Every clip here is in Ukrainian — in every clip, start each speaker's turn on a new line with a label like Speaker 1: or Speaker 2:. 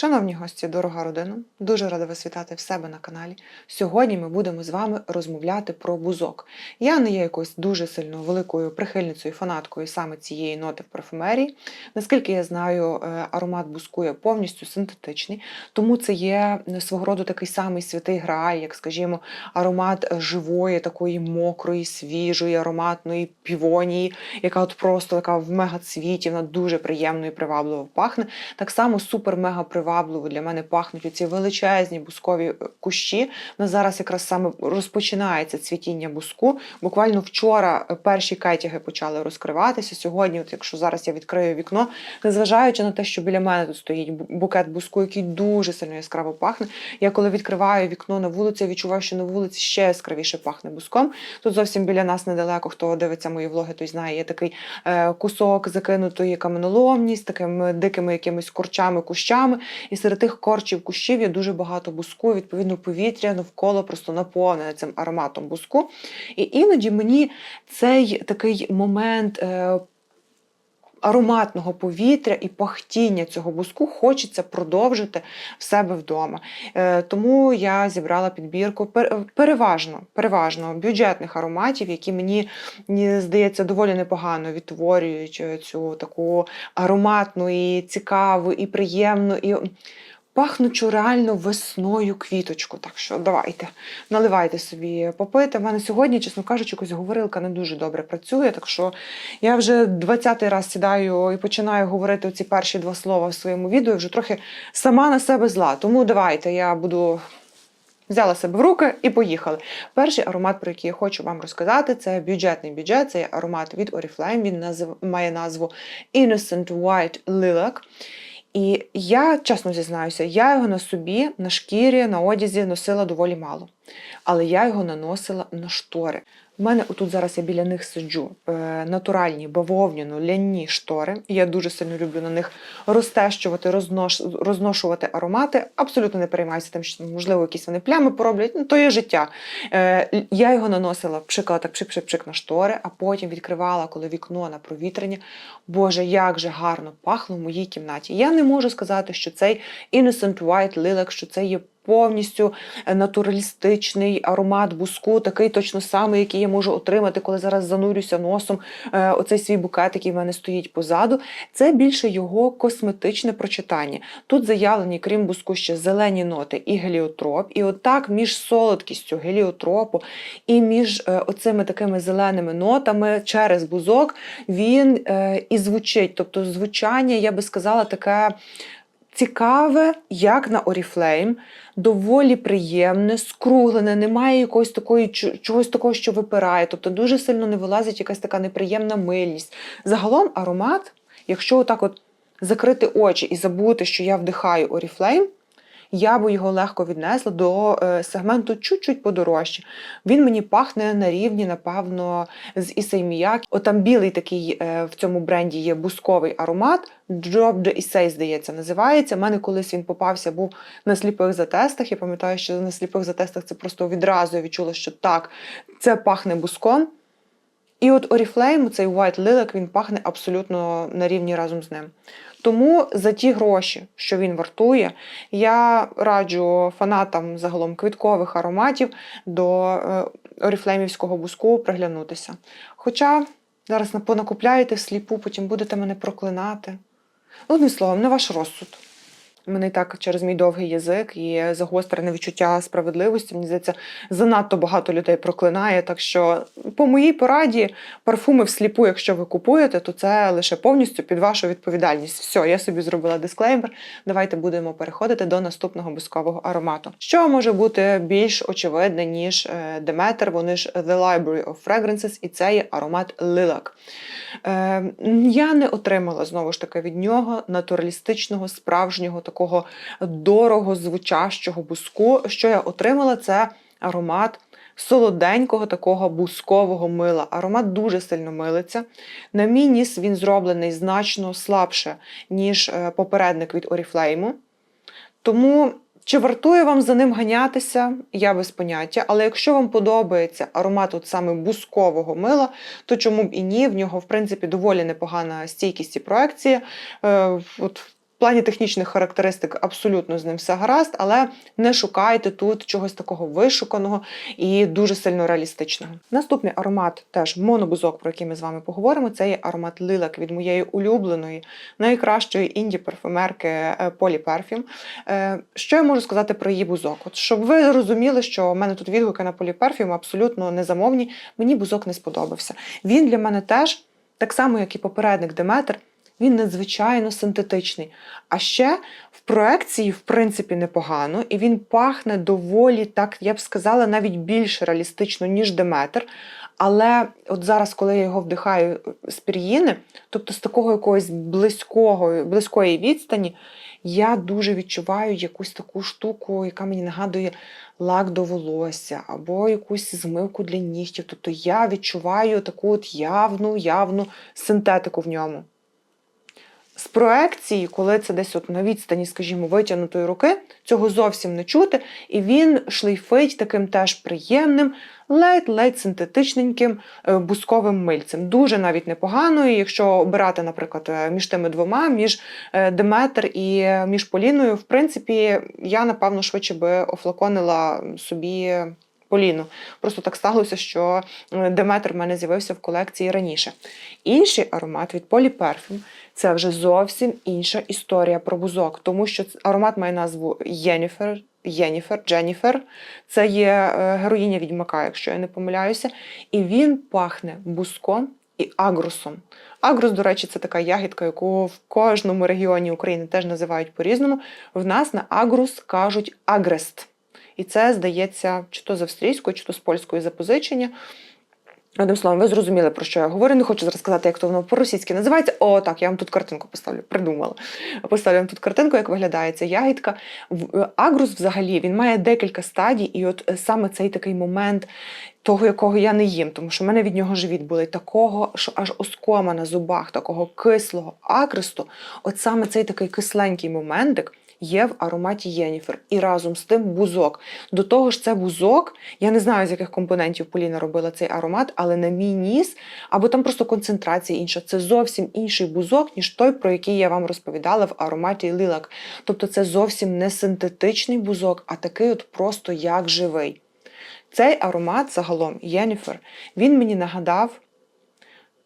Speaker 1: Шановні гості, дорога родина, дуже рада вас вітати в себе на каналі. Сьогодні ми будемо з вами розмовляти про бузок. Я не є якоюсь дуже сильно великою прихильницею, фанаткою саме цієї ноти в парфумерії. Наскільки я знаю, е, аромат бузку є повністю синтетичний, тому це є свого роду такий самий святий грааль, як, скажімо, аромат живої, такої мокрої, свіжої, ароматної півонії, яка от просто така в мегацвіті, вона дуже приємно і привабливо пахне. Так само супер-мега привабливо для мене пахнуть ці величезні бускові е, кущі. У нас зараз якраз саме розпочинається цвітіння буску. Буквально вчора е, перші кетяги почали розкриватися. Сьогодні, от якщо зараз я відкрию вікно, незважаючи на те, що біля мене тут стоїть букет буску, який дуже сильно яскраво пахне. Я коли відкриваю вікно на вулиці, відчуваю, що на вулиці ще яскравіше пахне буском. Тут зовсім біля нас недалеко, хто дивиться мої влоги, той знає, є такий е, кусок закинутої каменоломні з такими дикими якимись корчами, кущами. І серед тих корчів кущів є дуже багато буску. Відповідно, повітря навколо просто наповнене цим ароматом буску. І іноді мені цей такий момент. Ароматного повітря і пахтіння цього буску хочеться продовжити в себе вдома. Е, тому я зібрала підбірку переважно, переважно бюджетних ароматів, які мені мені здається доволі непогано відтворюють е, цю таку ароматну і цікаву, і приємну, і пахнучу реально весною квіточку. Так що давайте, наливайте собі попити. У мене сьогодні, чесно кажучи, якось говорилка не дуже добре працює, так що я вже 20-й раз сідаю і починаю говорити ці перші два слова в своєму відео, і вже трохи сама на себе зла. Тому давайте я буду Взяла себе в руки і поїхали. Перший аромат, про який я хочу вам розказати, це бюджетний бюджет. Це аромат від Oriflame. Він назив, має назву Innocent White Lilac. І я, чесно зізнаюся, я його на собі, на шкірі, на одязі носила доволі мало. Але я його наносила на штори. У мене отут зараз я біля них сиджу е, натуральні бавовняно-ляні штори. Я дуже сильно люблю на них розтещувати, рознош, розношувати аромати. Абсолютно не переймаюся тим, що можливо якісь вони плями пороблять. Ну, то є життя. Е, я його наносила, пшикала так пшик-пшик-пшик на штори, а потім відкривала, коли вікно на провітрення. Боже, як же гарно пахло в моїй кімнаті. Я не можу сказати, що цей Innocent White Lilac, що це є повністю е, натуралістичний аромат буску, такий точно самий, який я можу отримати, коли зараз занурюся носом. е, Оцей свій букет, який в мене стоїть позаду. Це більше його косметичне прочитання. Тут заявлені, крім буску, ще зелені ноти і геліотроп. І отак між солодкістю геліотропу і між е, оцими такими зеленими нотами через бузок він і звучить. Тобто звучання, я би сказала, таке цікаве, як на Oriflame, доволі приємне, скруглене, немає якогось такої чогось такого, що випирає. Тобто дуже сильно не вилазить якась така неприємна мильність. Загалом аромат, якщо отак от закрити очі і забути, що я вдихаю Oriflame, я би його легко віднесла до е, сегменту чуть-чуть подорожче. Він мені пахне на рівні, напевно, з Issey Miyake. От там білий такий е, в цьому бренді є бусковий аромат. Drop the Issey, здається, називається. У мене колись він попався, був на сліпих затестах. Я пам'ятаю, що на сліпих затестах це просто відразу відчула, що так, це пахне буском. І от Oriflame, цей White Lilac, він пахне абсолютно на рівні разом з ним. Тому за ті гроші, що він вартує, я раджу фанатам загалом квіткових ароматів до оріфлемівського оріфлеймівського буску приглянутися. Хоча зараз на- понакупляєте всліпу, потім будете мене проклинати. Одним словом, не ваш розсуд. Мене так через мій довгий язик і загострене відчуття справедливості. Мені здається, занадто багато людей проклинає. Так що, по моїй пораді, парфуми всліпу, якщо ви купуєте, то це лише повністю під вашу відповідальність. Все, я собі зробила дисклеймер. Давайте будемо переходити до наступного бускового аромату. Що може бути більш очевидне, ніж Demeter, вони ж The Library of Fragrances, і це є аромат Lilac. Е, я не отримала знову ж таки від нього натуралістичного, справжнього такого дорого звучащого буску. Що я отримала, це аромат солоденького такого бускового мила. Аромат дуже сильно милиться. На мій ніс він зроблений значно слабше, ніж е, попередник від Oriflame. Тому чи вартує вам за ним ганятися, я без поняття. Але якщо вам подобається аромат от саме бускового мила, то чому б і ні? В нього, в принципі, доволі непогана стійкість і проекція. Е, от плані технічних характеристик абсолютно з ним все гаразд, але не шукайте тут чогось такого вишуканого і дуже сильно реалістичного. Наступний аромат, теж монобузок, про який ми з вами поговоримо. Це є аромат Лилак від моєї улюбленої, найкращої інді-парфюмерки Полі Перфюм. Що я можу сказати про її бузок? От щоб ви розуміли, що в мене тут відгуки на Полі Перфюм абсолютно незамовні. Мені бузок не сподобався. Він для мене теж, так само як і попередник Деметр. Він надзвичайно синтетичний. А ще в проекції, в принципі, непогано, і він пахне доволі, так я б сказала, навіть більш реалістично, ніж Деметр. Але от зараз, коли я його вдихаю з пір'їни, тобто з такого якогось близького, близької відстані, я дуже відчуваю якусь таку штуку, яка мені нагадує лак до волосся, або якусь змивку для нігтів. Тобто я відчуваю таку от явну, явну синтетику в ньому. З проекції, коли це десь от на відстані, скажімо, витягнутої руки, цього зовсім не чути, і він шлейфить таким теж приємним, ледь-ледь синтетичненьким е, бусковим мильцем. Дуже навіть непогано, якщо обирати, наприклад, е, між тими двома, між е, Деметр і між Поліною, в принципі, я, напевно, швидше би офлаконила собі. Поліну. Просто так сталося, що Деметр в мене з'явився в колекції раніше. Інший аромат від Полі Perfume – це вже зовсім інша історія про бузок, тому що аромат має назву Єніфер. Єніфер, Дженіфер, це є героїня відьмака, якщо я не помиляюся, і він пахне буском і агрусом. Агрус, до речі, це така ягідка, яку в кожному регіоні України теж називають по-різному. В нас на агрус кажуть агрест. І це, здається, чи то з австрійської, чи то з польської запозичення. Одним словом, ви зрозуміли, про що я говорю. Не хочу зараз сказати, як то воно по-російськи називається. О, так, я вам тут картинку поставлю, придумала. Поставлю вам тут картинку, як виглядає ця ягідка. Агрус взагалі він має декілька стадій, і от саме цей такий момент того, якого я не їм, тому що в мене від нього живіт були такого, що аж оскома на зубах, такого кислого акристу. От саме цей такий кисленький моментик є в ароматі Єніфер. І разом з тим бузок. До того ж, це бузок. Я не знаю, з яких компонентів Поліна робила цей аромат, але на мій ніс, або там просто концентрація інша. Це зовсім інший бузок, ніж той, про який я вам розповідала в ароматі Лілак. Тобто це зовсім не синтетичний бузок, а такий от просто як живий. Цей аромат загалом Єніфер, він мені нагадав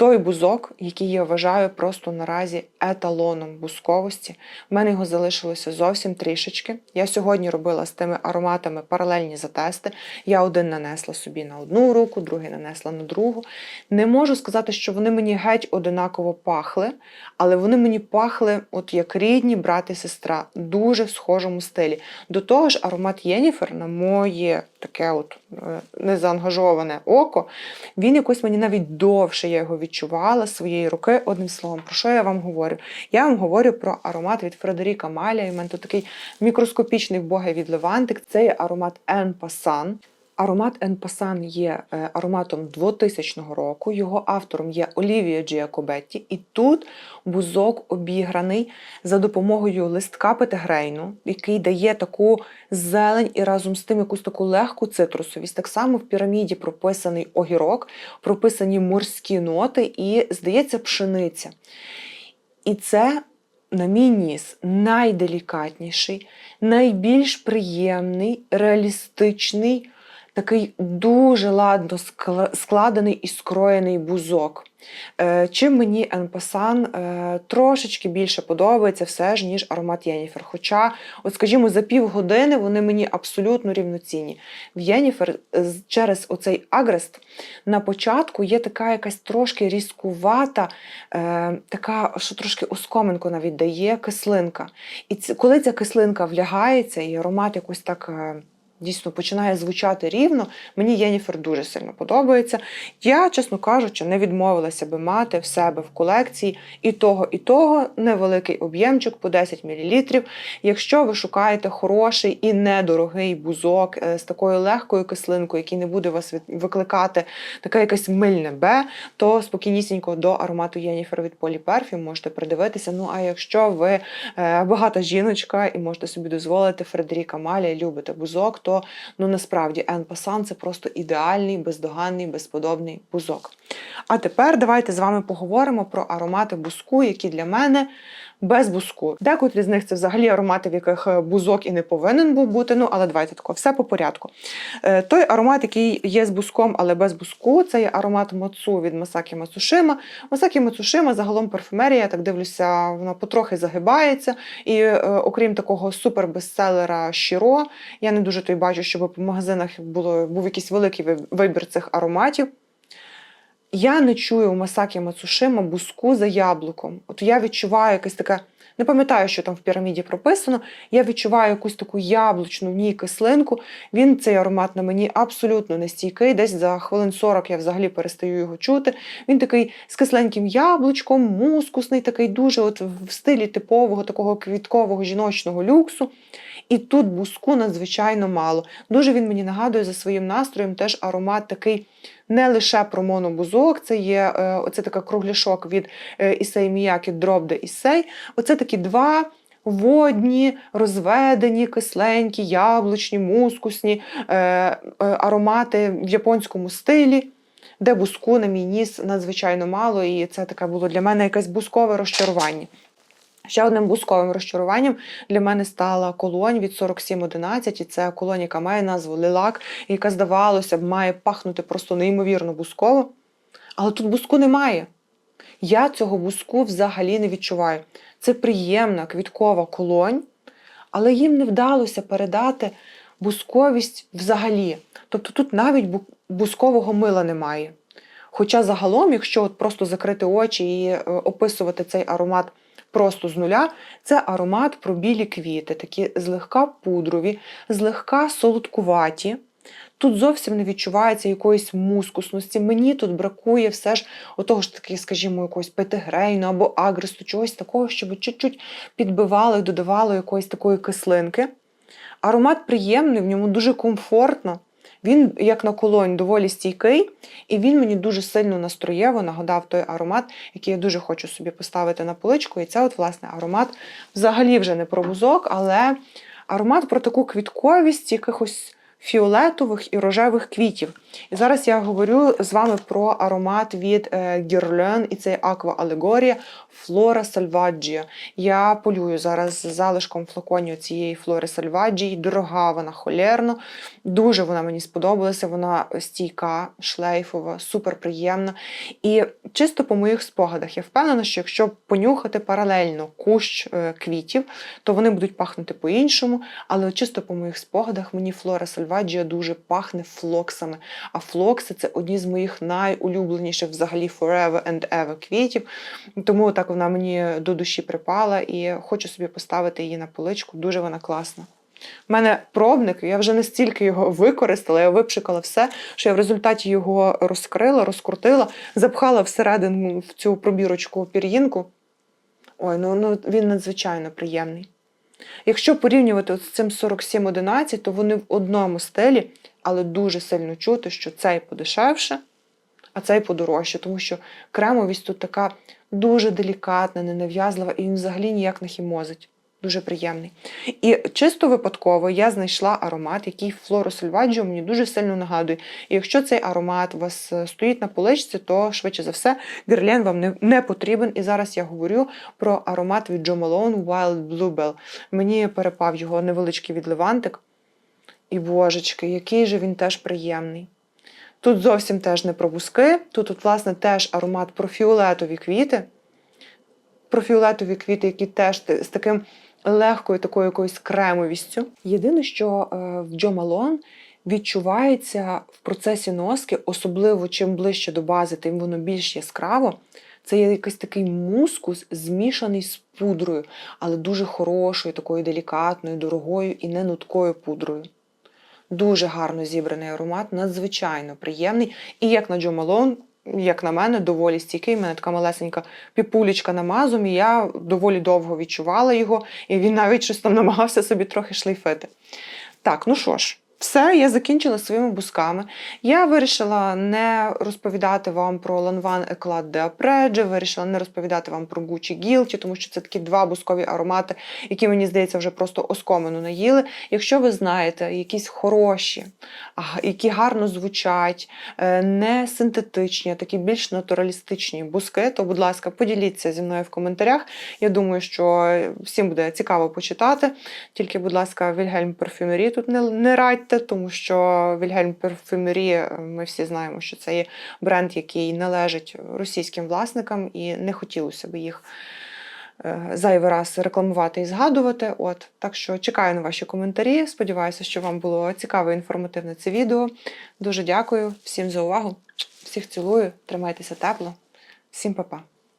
Speaker 1: той бузок, який я вважаю просто наразі еталоном бузковості. В мене його залишилося зовсім трішечки. Я сьогодні робила з тими ароматами паралельні затести. Я один нанесла собі на одну руку, другий нанесла на другу. Не можу сказати, що вони мені геть одинаково пахли, але вони мені пахли, от як рідні брат і сестра, дуже в схожому стилі. До того ж, аромат Єніфер, на моє таке от е, незаангажоване око, він якось мені навіть довше я його відчувала своєї руки. Одним словом, про що я вам говорю? Я вам говорю про аромат від Фредеріка Маля. В мене тут такий мікроскопічний вбогий від Левантик. Це аромат En. Аромат Енпасан є е, ароматом 2000 року. Його автором є Олівія Джіакобетті. І тут бузок обіграний за допомогою листка петегрейну, який дає таку зелень і разом з тим якусь таку легку цитрусовість. Так само в піраміді прописаний огірок, прописані морські ноти і, здається, пшениця. І це. На мій ніс найделікатніший, найбільш приємний, реалістичний такий дуже ладно складений і скроєний бузок. Е, чим мені Енпасан трошечки більше подобається все ж, ніж аромат Єніфер. Хоча, от скажімо, за півгодини вони мені абсолютно рівноцінні. В Єніфер через оцей агрест на початку є така якась трошки різкувата, е, така, що трошки оскоменку навіть дає кислинка. І коли ця кислинка влягається, і аромат якось так. Дійсно починає звучати рівно. Мені Єніфер дуже сильно подобається. Я, чесно кажучи, не відмовилася би мати в себе в колекції і того, і того невеликий об'ємчик по 10 мл. Якщо ви шукаєте хороший і недорогий бузок е, з такою легкою кислинкою, який не буде вас викликати таке якесь мильне Б, то спокійнісінько до аромату Єніфер від Полі Перфюм можете придивитися. Ну, а якщо ви е, багата жіночка і можете собі дозволити Фредеріка Маля, любите бузок, то то ну насправді Ен Пасан це просто ідеальний, бездоганний, безподобний бузок. А тепер давайте з вами поговоримо про аромати буску, які для мене без буску. Декотрі з них це взагалі аромати, в яких е, бузок і не повинен був бути. Ну, але давайте тако, все по порядку. Е, Той аромат, який є з буском, але без буску, це є аромат Мацу від Масакі Мацушима. Масакі Мацушима, загалом парфюмерія, я так дивлюся, вона потрохи загибається. І е, окрім такого супер-бестселера Шіро, я не дуже то й бачу, щоб по магазинах було, був якийсь великий вибір цих ароматів. Я не чую у Масакі Мацушима буску за яблуком. От я відчуваю якесь таке, не пам'ятаю, що там в піраміді прописано. Я відчуваю якусь таку яблучну в ній кислинку. Він цей аромат на мені абсолютно не стійкий. Десь за хвилин 40 я взагалі перестаю його чути. Він такий з кисленьким яблучком, мускусний, такий дуже от в стилі типового такого квіткового жіночного люксу. І тут буску надзвичайно мало. Дуже він мені нагадує за своїм настроєм теж аромат такий не лише про монобузок, це є е, оце така кругляшок від е, Ісей Міякі de Issei. Оце такі два. Водні, розведені, кисленькі, яблучні, мускусні е, е, аромати в японському стилі, де буску на мій ніс надзвичайно мало, і це таке було для мене якесь бускове розчарування. Ще одним бусковим розчаруванням для мене стала колонь від 4711, і це колонь, яка має назву Лилак, яка, здавалося б, має пахнути просто неймовірно бусково. Але тут буску немає. Я цього буску взагалі не відчуваю. Це приємна квіткова колонь, але їм не вдалося передати бусковість взагалі. Тобто тут навіть бу- бускового мила немає. Хоча загалом, якщо от просто закрити очі і е, описувати цей аромат просто з нуля, це аромат про білі квіти, такі злегка пудрові, злегка солодкуваті. Тут зовсім не відчувається якоїсь мускусності. Мені тут бракує все ж отого ж таки, скажімо, якогось петигрейну або агресту, чогось такого, щоб чуть-чуть підбивало і додавало якоїсь такої кислинки. Аромат приємний, в ньому дуже комфортно. Він, як на колонь, доволі стійкий, і він мені дуже сильно настроєво нагадав той аромат, який я дуже хочу собі поставити на поличку. І це, от, власне, аромат взагалі вже не про бузок, але аромат про таку квітковість якихось фіолетових і рожевих квітів. І зараз я говорю з вами про аромат від Guerlain, і це Aqua Allegoria Flora Salvaggia. Я полюю зараз з залишком флаконів цієї Флори Сальваджії. Дорога вона холерно. Дуже вона мені сподобалася. Вона стійка, шлейфова, супер приємна. І чисто по моїх спогадах, я впевнена, що якщо понюхати паралельно кущ е, квітів, то вони будуть пахнути по-іншому. Але чисто по моїх спогадах мені Флора Сальваджія дуже пахне флоксами. А флокси це одні з моїх найулюбленіших взагалі forever and ever квітів. Тому так вона мені до душі припала і хочу собі поставити її на поличку. Дуже вона класна. У мене пробник, я вже настільки його використала, я випшикала все, що я в результаті його розкрила, розкрутила, запхала всередину в цю пробірочку пір'їнку. Ой, ну, ну він надзвичайно приємний. Якщо порівнювати з цим 4711, то вони в одному стилі, але дуже сильно чути, що цей подешевше, а цей подорожче, тому що кремовість тут така дуже делікатна, ненав'язлива, і він взагалі ніяк не хімозить. Дуже приємний. І чисто випадково я знайшла аромат, який Флоро Сальваджіо мені дуже сильно нагадує. І якщо цей аромат у вас е, стоїть на поличці, то швидше за все Герлен вам не, не потрібен. І зараз я говорю про аромат від Jo Malone Wild Bluebell. Мені перепав його невеличкий відливантик. І божечки, який же він теж приємний. Тут зовсім теж не про бузки, тут, от, власне, теж аромат про фіолетові квіти. Про фіолетові квіти, які теж з таким легкою такою якоюсь кремовістю. Єдине, що е, в Джо Малон відчувається в процесі носки, особливо чим ближче до бази, тим воно більш яскраво. Це є якийсь такий мускус, змішаний з пудрою, але дуже хорошою, такою делікатною, дорогою і не нуткою пудрою. Дуже гарно зібраний аромат, надзвичайно приємний. І як на Джо Малон, як на мене, доволі стійкий. У мене така малесенька піпулечка на мазумі. Я доволі довго відчувала його, і він навіть щось там намагався собі трохи шлейфити. Так, ну що ж, Все, я закінчила своїми бусками. Я вирішила не розповідати вам про Lanvin Eclat de Apregge, вирішила не розповідати вам про Gucci Guilty, тому що це такі два бускові аромати, які, мені здається, вже просто оскомину наїли. Якщо ви знаєте якісь хороші, які гарно звучать, е, не синтетичні, а такі більш натуралістичні буски, то, будь ласка, поділіться зі мною в коментарях. Я думаю, що всім буде цікаво почитати. Тільки, будь ласка, Вільгельм Парфюмері тут не, не радьте, тому що Вільгельм Парфюмері, е, ми всі знаємо, що це є бренд, який належить російським власникам, і не хотілося б їх е, зайвий раз рекламувати і згадувати. От так що чекаю на ваші коментарі. Сподіваюся, що вам було цікаве і інформативне це відео. Дуже дякую всім за увагу. Всіх цілую, тримайтеся тепло. Всім па-па.